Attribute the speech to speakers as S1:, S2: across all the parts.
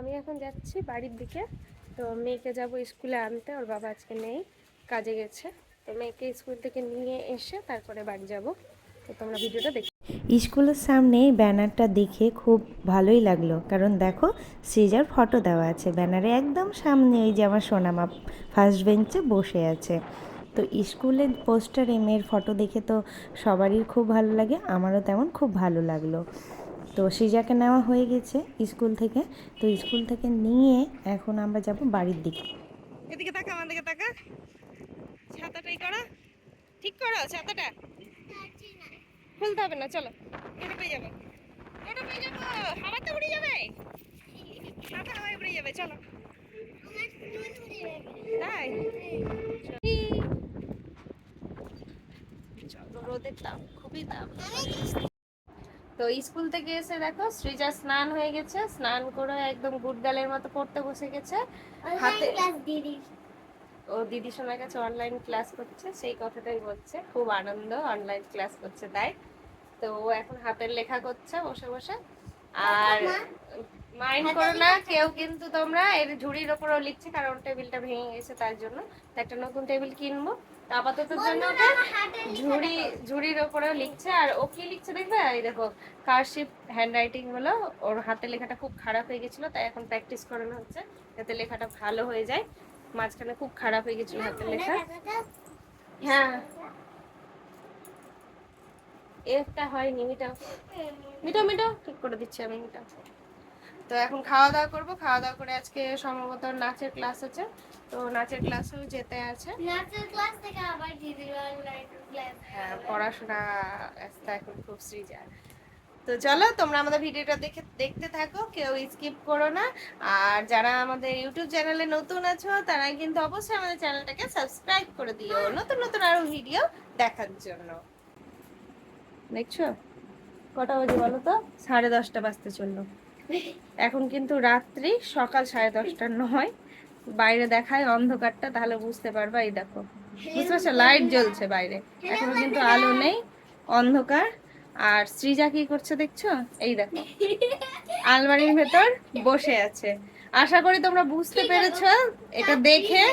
S1: আমি এখন যাচ্ছি বাড়ির দিকে। তো মেয়েকে যাব স্কুলে আনতে, ওর বাবা আজকে নেই, কাজে গেছে। তো মেয়েকে স্কুল থেকে নিয়ে এসে তারপরে বাড়ি যাব। তো তোমরা ভিডিওটা দেখো।
S2: স্কুলের সামনে ব্যানারটা দেখে খুব ভালোই লাগল। কারণ দেখো, সৃজার ফটো দেওয়া আছে। ব্যানারে একদম সামনে ওই যে আমার সোনামা ফার্স্ট বেঞ্চে বসে আছে। তো স্কুলের পোস্টারে মেয়ের ফটো দেখে তো সবারই খুব ভালো লাগে, আমারও তেমন খুব ভালো লাগল। তো সৃজাকে নেওয়া হয়ে গেছে স্কুল থেকে। তো স্কুল থেকে নিয়ে এখন আমরা যাব বাড়ির দিকে।
S1: এদিকে তাকা আমার দিকে তাকা। ছাতাটাই করা। ঠিক করো ছাতাটা। খুলতে হবে না চলো। এটা পেয়ে যাবে। এটা পেয়ে যাব। হাওয়াতে উড়ে যাবে। ছাতা হাওয়ায় উড়ে যাবে চলো। তাই? চলো রোদের তাপ খুবই তাপ। তো স্কুল থেকে এসে দেখো সৃজা স্নান হয়ে গেছে। স্নান করে একদম গুড গালের মতো পড়তে বসে গেছে। হাতে ও দিদি শোনার কাছে অনলাইন ক্লাস করছে সেই কথাটাই বলছে। খুব আনন্দ অনলাইন ক্লাস করছে তাই। তো ও এখন হাতের লেখা করছে বসে বসে। আর মাইন্ড করো না কেউ কিন্তু তোমরা এর ঝুড়ির ওপরও লিখছে কারণ টেবিলটা ভেঙে গেছে তার জন্য। একটা নতুন টেবিল কিনবো। আপাতত জন্য ঝুড়ি ঝুড়ির ওপরেও লিখছে আর ও কি লিখছে দেখবে? এই দেখো কারশিপ হ্যান্ড রাইটিং হলো ওর হাতে লেখাটা খুব খারাপ হয়ে গেছিল তাই এখন প্র্যাকটিস করানো হচ্ছে যাতে লেখাটা ভালো হয়ে যায়। মাঝখানে খুব খারাপ হয়ে গেছিল হাতের লেখা। হ্যাঁ। একটা হয়নি মিটাও মিটাও মিটাও ঠিক করে দিচ্ছি আমি মিটাও তো এখন খাওয়া দাওয়া করব। খাওয়া দাওয়া করে আজকে সম্ভবত নাচের ক্লাস আছে। তো নাচের ক্লাসেও যেতে আছে।
S3: নাচের ক্লাস থেকে আবার
S1: হ্যাঁ পড়াশোনা এখন খুব সৃজা। তো চলো তোমরা আমাদের ভিডিওটা দেখে দেখতে থাকো কেউ স্কিপ করো না। আর যারা আমাদের ইউটিউব চ্যানেলে নতুন আছো তারা কিন্তু অবশ্যই আমাদের চ্যানেলটাকে সাবস্ক্রাইব করে দিও। নতুন নতুন আরও ভিডিও দেখার জন্য। দেখছ? কটা বাজে বলো তো? সাড়ে দশটা বাজতে চলল। এখন কিন্তু রাত্রি সকাল সাড়ে দশটা নয়। বাইরে দেখায় অন্ধকারটা তাহলে বুঝতে পারবা এই দেখো। বুঝতে পারছ? লাইট জ্বলছে বাইরে। এখনও কিন্তু আলো নেই অন্ধকার। আর সৃজা কি করছে দেখছ? এই দেখো। আলমারির ভেতর বসে আছে। আশা করি তোমরা বুঝতে পেরেছ। এটা দেখে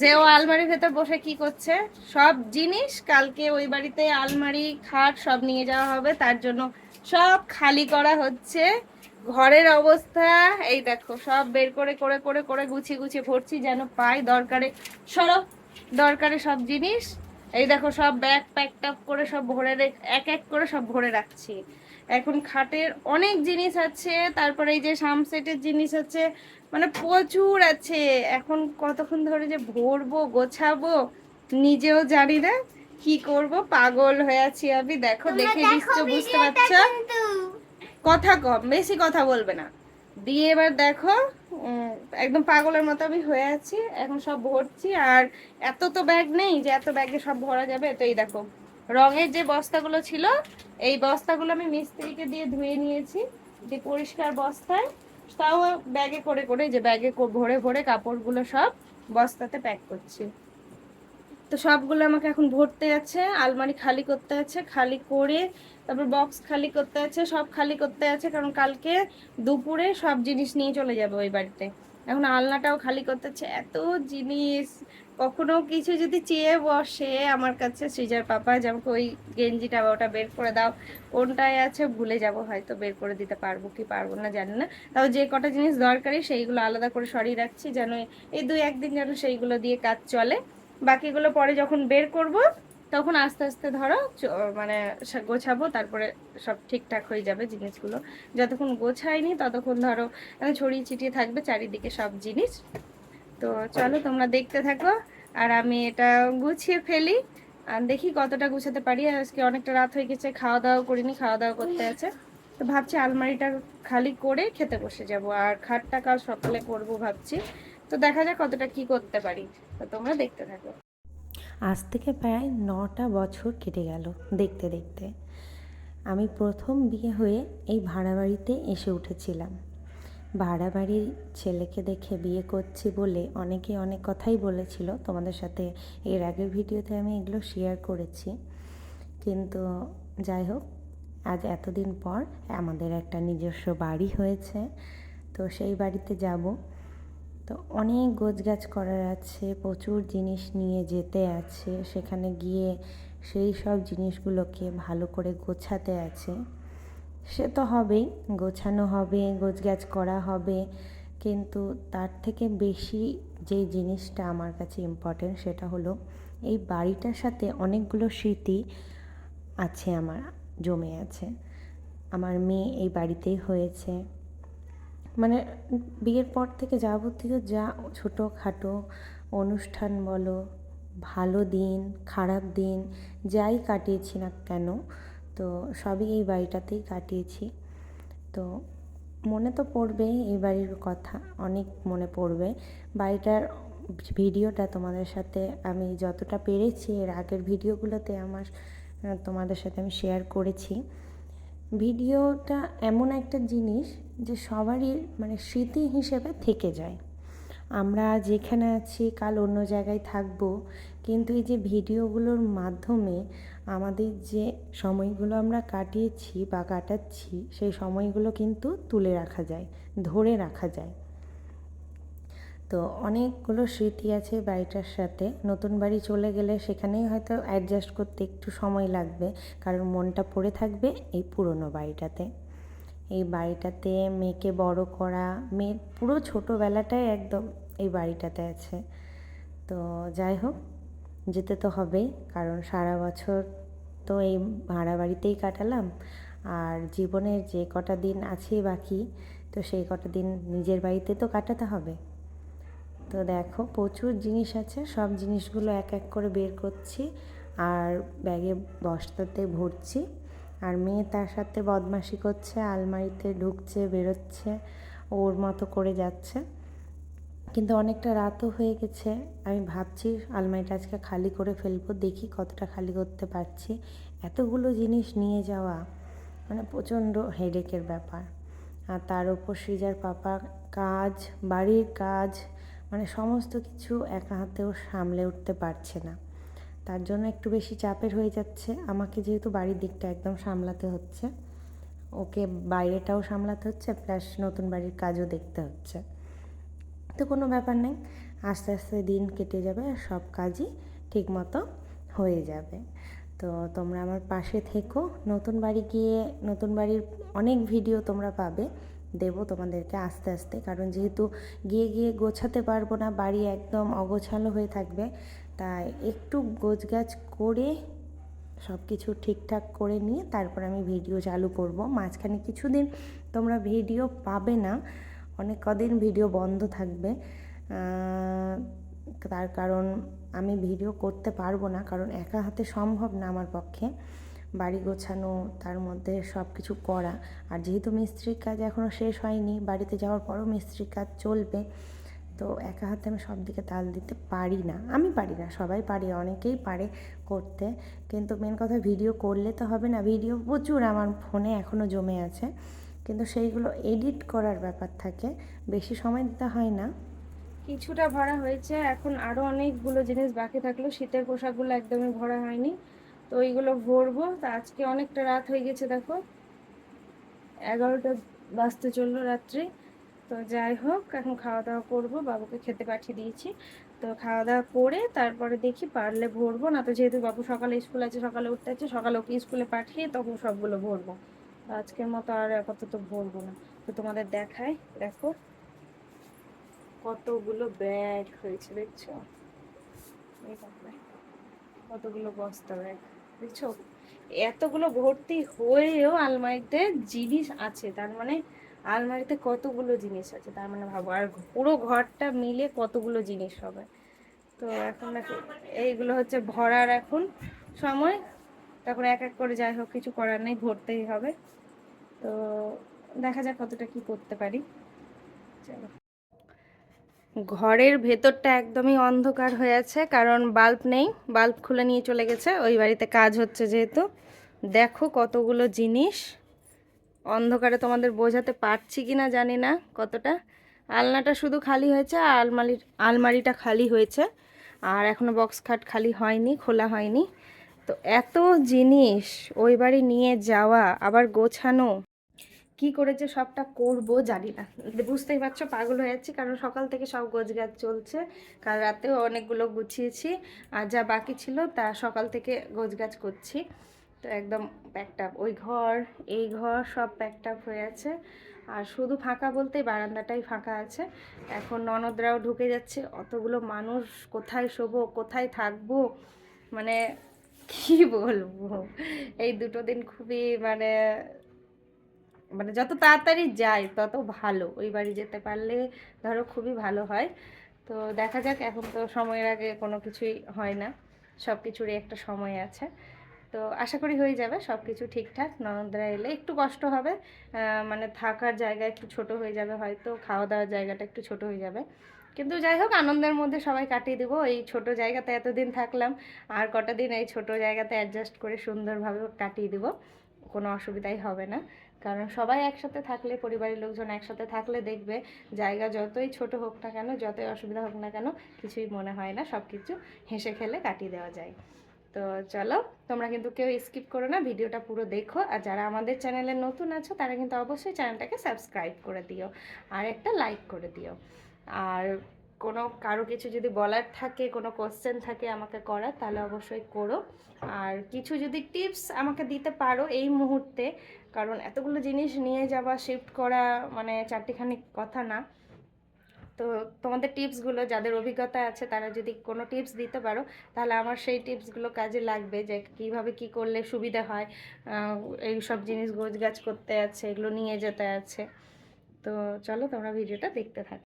S1: যে ও আলমারির ভেতর বসে কি করছে। সব জিনিস কালকে ওই বাড়িতে আলমারি খাট সব নিয়ে যাওয়া হবে। তার জন্য সব খালি করা হচ্ছে। ঘরের অবস্থা এই দেখো সব বের করে করে করে করে গুছিয়ে গুছিয়ে ভরছি যেন পাই দরকারে। সরো দরকারে সব জিনিস। এই দেখো সব ব্যাগ প্যাক ট্যাক করে সব ভরে এক এক করে সব ভরে রাখছি। এখন খাটের অনেক জিনিস আছে তারপরে এই যে সামসেটের জিনিস আছে মানে প্রচুর আছে। এখন কতক্ষণ ধরে যে ভরবো গোছাবো নিজেও জানি না কি করব পাগল হয়ে আছি আমি। দেখো দেখে নিশ্চয় বুঝতে পারছ। কথা কম, বেশি কথা বলবে না। দিয়ে এবার দেখো একদম পাগলের মতো আমি হয়ে আছি, এখন সব ভরছি, আর এত তো ব্যাগ নেই যে এত ব্যাগে সব ভরা যাবে। তো এই দেখো, রঙের যে বস্তাগুলো ছিল, এই বস্তাগুলো আমি মিস্ত্রিকে দিয়ে ধুয়ে নিয়েছি, যে পরিষ্কার বস্তায়। তাও ব্যাগে করে করে যে ব্যাগে ভরে ভরে কাপড়গুলো সব বস্তাতে প্যাক করছি। তো সবগুলো আমাকে এখন ভরতে আছে, আলমারি খালি করতে আছে, খালি করে তারপর বক্স খালি করতে আছে, সব খালি করতে আছে, কারণ কালকে দুপুরে সব জিনিস নিয়ে চলে যাবে ওই বাড়িতে। এখন আলনাটাও খালি করতে আছে, এত জিনিস। কখনো কিছু যদি চেয়ে বসে আমার কাছে, সৃজার পাপা যেমন ওই গেঞ্জিটা বা ওটা বের করে দাও, কোনটায় আছে ভুলে যাব, হয়তো বের করে দিতে পারব কি পারব না, জানি না। তাও যে কটা জিনিস দরকারি, সেইগুলো আলাদা করে সরিয়ে রাখছি, যেন এই দুই একদিন যেন সেইগুলো দিয়ে কাজ চলে। বাকিগুলো পরে যখন বের করব, তখন আস্তে আস্তে ধরো মানে গোছাবো, তারপরে সব ঠিকঠাক হয়ে যাবে জিনিসগুলো। যতক্ষণ গোছায়নি ততক্ষণ ধরো ছড়িয়ে ছিটিয়ে থাকবে চারিদিকে সব জিনিস। তো চলো তোমরা দেখতে থাকো, আর আমি এটা গুছিয়ে ফেলি। আর দেখি কতটা গুছাতে পারি। আজকে অনেকটা রাত হয়ে গেছে, খাওয়া দাওয়া করিনি, খাওয়া দাওয়া করতে আছে। তো ভাবছি আলমারিটা খালি করে খেতে বসে যাব। আর খাটটা কাল সকালে করব ভাবছি। তো দেখা যাক কতটা কি করতে পারি। তোমরা দেখতে থাকো।
S2: আজ থেকে প্রায় নটা বছর কেটে গেল দেখতে দেখতে। আমি প্রথম বিয়ে হয়ে এই ভাড়া বাড়িতে এসে উঠেছিলাম। ভাড়া বাড়ির ছেলেকে দেখে বিয়ে করছি বলে অনেকে অনেক কথাই বলেছিল। তোমাদের সাথে এর আগের ভিডিওতে আমি এগুলো শেয়ার করেছি। কিন্তু যাই হোক, আজ এতদিন পর আমাদের একটা নিজস্ব বাড়ি হয়েছে। তো সেই বাড়িতে যাব। তো অনেক গোছগাছ করার আছে, প্রচুর জিনিস নিয়ে যেতে আছে, সেখানে গিয়ে সেই সব জিনিসগুলোকে ভালো করে গোছাতে আছে। সে তো হবেই, গোছানো হবে, গোছগাছ করা হবে, কিন্তু তার থেকে বেশি যে জিনিসটা আমার কাছে ইম্পর্টেন্ট সেটা হলো এই বাড়িটার সাথে অনেকগুলো স্মৃতি আছে আমার, জমে আছে। আমার মেয়ে এই বাড়িতেই হয়েছে। মানে বিয়ের পর থেকে যাবতীয় যা ছোটোখাটো অনুষ্ঠান বলো, ভালো দিন, খারাপ দিন, যাই কাটিয়েছি না কেন, তো সবই এই বাড়িটাতেই কাটিয়েছি। তো মনে তো পড়বে এই বাড়ির কথা, অনেক মনে পড়বে। বাড়িটার ভিডিওটা তোমাদের সাথে আমি যতটা পেরেছি, এর আগের ভিডিওগুলোতে আমার, তোমাদের সাথে আমি শেয়ার করেছি। ভিডিওটা এমন একটা জিনিস যে সবারই মানে স্মৃতি হিসেবে থেকে যায়। আমরা যেখানে আছি, কাল অন্য জায়গায় থাকব, কিন্তু এই যে ভিডিওগুলোর মাধ্যমে আমাদের যে সময়গুলো আমরা কাটিয়েছি বা কাটাচ্ছি, সেই সময়গুলো কিন্তু তুলে রাখা যায়, ধরে রাখা যায়। তো অনেকগুলো স্মৃতি আছে বাড়িটার সাথে। নতুন বাড়ি চলে গেলে সেখানেই হয়তো অ্যাডজাস্ট করতে একটু সময় লাগবে। কারণ মনটা পড়ে থাকবে এই পুরনো বাড়িটাতে। এই বাড়িটাতে মেয়েকে বড় করা মেয়ের পুরো ছোটোবেলাটাই একদম এই বাড়িটাতে আছে। তো যাই হোক, যেতে তো হবেই। কারণ সারা বছর তো এই ভাড়া বাড়িতেই কাটালাম। আর জীবনের যে কটা দিন আছে বাকি, তো সেই কটা দিন নিজের বাড়িতে তো কাটাতে হবে। তো দেখো, প্রচুর জিনিস আছে। সব জিনিসগুলো এক এক করে বের করছি আর ব্যাগে বস্তাতে ভরছি। আর মেয়ে তার সাথে বদমাশি করছে, আলমারিতে ঢুকছে, বেরোচ্ছে, ওর মতো করে যাচ্ছে। কিন্তু অনেকটা রাতও হয়ে গেছে। আমি ভাবছি আলমারিটা আজকে খালি করে ফেলব, দেখি কতটা খালি করতে পারছি। এতগুলো জিনিস নিয়ে যাওয়া মানে প্রচণ্ড হেডেকের ব্যাপার। আর তার উপর সৃজার পাপা, কাজ, বাড়ির কাজ মানে সমস্ত কিছু একা হাতেও সামলে উঠতে পারছে না। তার জন্য একটু বেশি চাপের হয়ে যাচ্ছে। আমাকে যেহেতু বাড়ির দিকটা একদম সামলাতে হচ্ছে, ওকে বাইরেটাও সামলাতে হচ্ছে প্লাস নতুন বাড়ির কাজও দেখতে হচ্ছে। তো কোনো ব্যাপার নেই, আস্তে আস্তে দিন কেটে যাবে আর সব কাজই ঠিকমতো হয়ে যাবে। তো তোমরা আমার পাশে থেকো। নতুন বাড়ি গিয়ে, নতুন বাড়ির অনেক ভিডিও তোমরা পাবে। দেবো তোমাদেরকে আস্তে আস্তে। কারণ যেহেতু গিয়ে গিয়ে গোছাতে পারব না, বাড়ি একদম অগোছালো হয়ে থাকবে, তাই একটু গোছগাছ করে সব কিছু ঠিকঠাক করে নিয়ে তারপর আমি ভিডিও চালু করব। মাঝখানে কিছুদিন তোমরা ভিডিও পাবে না, অনেক কদিন ভিডিও বন্ধ থাকবে। তার কারণ আমি ভিডিও করতে পারব না, কারণ একা হাতে সম্ভব না আমার পক্ষে। বাড়ি গোছানো, তার মধ্যে সব কিছু করা। আর যেহেতু মিস্ত্রির কাজ এখনও শেষ হয়নি, বাড়িতে যাওয়ার পরও মিস্ত্রির কাজ চলবে, তো একা হাতে আমি সব দিকে তাল দিতে পারি না। আমি পারি না, সবাই পারে, অনেকেই পারে করতে। কিন্তু মেন কথা ভিডিও করলে তো হবে না ভিডিও প্রচুর আমার ফোনে এখনও জমে আছে। কিন্তু সেইগুলো এডিট করার ব্যাপার থাকে, বেশি সময় দিতে হয় না।
S1: কিছুটা ভরা হয়েছে, এখন আরও অনেকগুলো জিনিস বাকি থাকল, শীতের পোশাকগুলো একদমই ভরা হয়নি। তো ওইগুলো ভরবো। তা আজকে অনেকটা রাত হয়ে গেছে, দেখো। এগারোটা বাজতে চলল রাত্রি। তো যাই হোক, এখন খাওয়া দাওয়া করব। বাবুকে খেতে পাঠিয়ে দিয়েছি। তো খাওয়া দাওয়া করে তারপরে দেখি পারলে ভরবো। না তো যেহেতু বাবু সকালে স্কুল আছে, সকালে উঠতে আছে, সকালে ওকে স্কুলে পাঠিয়ে তখন সবগুলো ভরবো। আজকের মতো আর আপাতত ভরবো না। তো তোমাদের দেখাই, দেখো। কতগুলো ব্যাগ হয়েছে, দেখছ? কতগুলো বস্তা ব্যাগ দেখছ এতগুলো ভর্তি হয়েও আলমারিতে জিনিস আছে, তার মানে আলমারিতে কতগুলো জিনিস আছে, তার মানে ভাবো। আর পুরো ঘরটা মিলে কতগুলো জিনিস হবে। তো এখন এইগুলো হচ্ছে ভরার এখন সময়। তারপর এক এক করে যাই হোক, কিছু করার নেই, ভরতেই হবে। তো দেখা যাক কতটা কি করতে পারি। চলো। ঘরের ভেতরটা একদমই অন্ধকার হয়ে আছে, কারণ বাল্ব নেই, বাল্ব খুলে নিয়ে চলে গেছে, ওই বাড়িতে কাজ হচ্ছে যেহেতু। দেখো কতগুলো জিনিস, অন্ধকারে তোমাদের বোঝাতে পারছি কি না জানি না কতটা। আলনাটা শুধু খালি হয়েছে, আর আলমারির, আলমারিটা খালি হয়েছে, আর এখনও বক্স খাট খালি হয়নি, খোলা হয়নি। তো এত জিনিস ওই বাড়ি নিয়ে যাওয়া, আবার গোছানো। কি করে যে সবটা করব জানি না। বুঝতেই পারছ, পাগল হয়ে যাচ্ছি, কারণ সকাল থেকে সব গোছগাছ চলছে। কাল রাতেও অনেকগুলো গুছিয়েছি, আর যা বাকি ছিল তা সকাল থেকে গোছগাছ করছি। তো একদম প্যাকটাপ ওই ঘর, এই ঘর সব প্যাকটাপ হয়ে আছে। আর শুধু ফাঁকা বলতেই বারান্দাটাই ফাঁকা আছে। এখন ননদরাও ঢুকে যাচ্ছে। অতগুলো মানুষ, কোথায় শোবো, কোথায় থাকব? মানে কি বলব? এই দুটো দিন খুবই মানে মানে যত তাড়াতাড়ি যাই তত ভালো। ওই বাড়ি যেতে পারলে ধরো খুবই ভালো হয়। তো দেখা যাক, এখন তো সময়ের আগে কোনো কিছুই হয় না। সব কিছুরই একটা সময় আছে। তো আশা করি হয়ে যাবে সব কিছু ঠিকঠাক। ননদরা এলে একটু কষ্ট হবে। মানে থাকার জায়গা একটু ছোট হয়ে যাবে হয়তো খাওয়া দাওয়ার জায়গাটা একটু ছোট হয়ে যাবে। কিন্তু যাই হোক, আনন্দের মধ্যে সবাই কাটিয়ে দেবো। এই ছোট জায়গাতে এতদিন থাকলাম, আর কটা দিন এই ছোট জায়গাতে অ্যাডজাস্ট করে সুন্দরভাবে কাটিয়ে দেবো। কোনো অসুবিধাই হবে না। কারণ সবাই একসাথে থাকলে, পরিবারের লোকজন একসাথে থাকলে দেখবে জায়গা যতই ছোট হোক না কেন, যতই অসুবিধা হোক না কেন, কিছুই মনে হয় না সব কিছু হেসে খেলে কাটিয়ে দেওয়া যায়। তো চলো, তোমরা কিন্তু কেউ স্কিপ করো না, ভিডিওটা পুরো দেখো। আর যারা আমাদের চ্যানেলে নতুন আছো, তারা কিন্তু অবশ্যই চ্যানেলটাকে সাবস্ক্রাইব করে দিও, আর একটা লাইক করে দিও। আর কোনো কারও কিছু যদি বলার থাকে, কোনো কোশ্চেন থাকে আমাকে করার, তাহলে অবশ্যই করো। আর কিছু যদি টিপস আমাকে দিতে পারো এই মুহূর্তে, কারণ এতগুলো জিনিস নিয়ে যাওয়া শিফট করা মানে চারটিখানি কথা না। তো তোমাদের টিপসগুলো যাদের অভিজ্ঞতা আছে, তারা যদি কোনো টিপস দিতে পারো, তাহলে আমার সেই টিপসগুলো কাজে লাগবে যে কীভাবে কি করলে সুবিধা হয় এই সব জিনিস, গোছগাছ করতে আছে, এগুলো নিয়ে যেতে আছে। তো চলো তোমরা ভিডিওটা দেখতে থাকো।